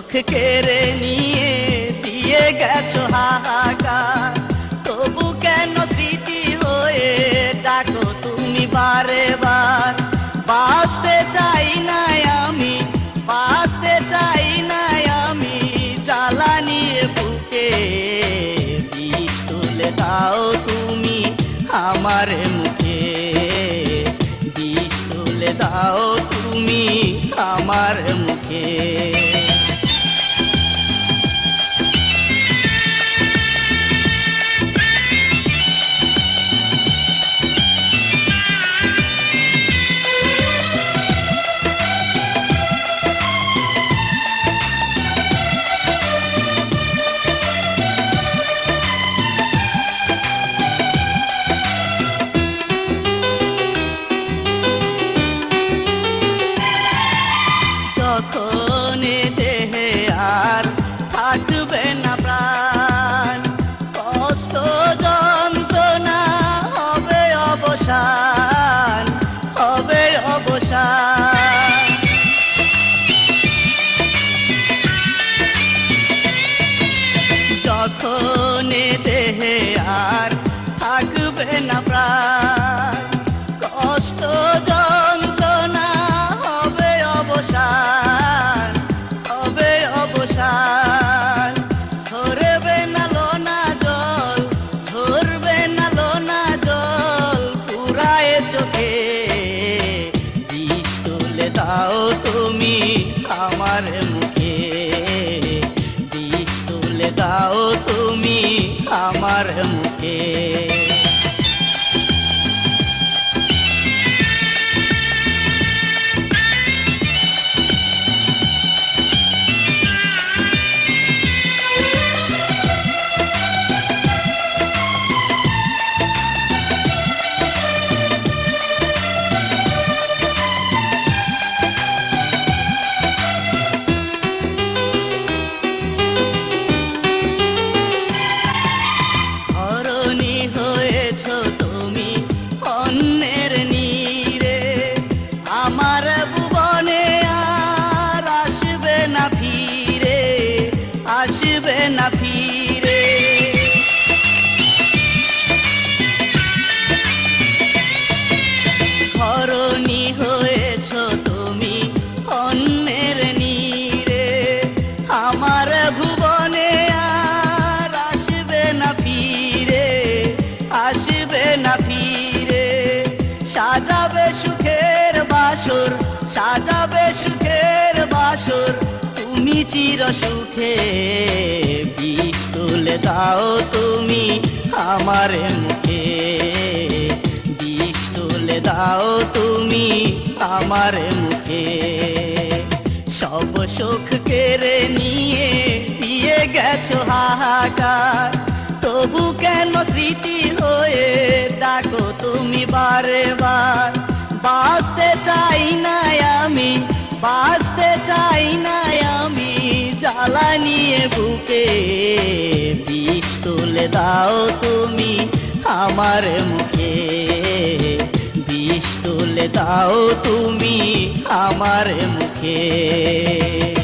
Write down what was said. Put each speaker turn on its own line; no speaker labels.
সুখ কেড়ে নিয়ে দিয়ে গেছো হাহাকার। তবু কেন স্মৃতি হয়ে ডাকো তুমি বারে বার বাঁচতে চাই না আমি, বাঁচতে চাই না আমি। জ্বালানিয়ে বুকে বিষ তুলে দাও তুমি আমার মুখে। বিষ তুলে দাও অবসান দাও তুমি আমার মুখে। বিষ তুলে দাও তুমি আমার মুখে। চির সুখে বিষ তুলে দাও তুমি আমার মুখে। বিষ তুলে দাও তুমি আমার মুখে। সব সুখ কেড়ে নিয়ে দিয়ে গেছো হাহাকার। তবু কেন স্মৃতি হয়ে ডাকো তুমি বারে বার। নিয়ে বুকে বিষ তুলে দাও তুমি আমার মুখে। বিষ তুলে দাও তুমি আমার মুখে।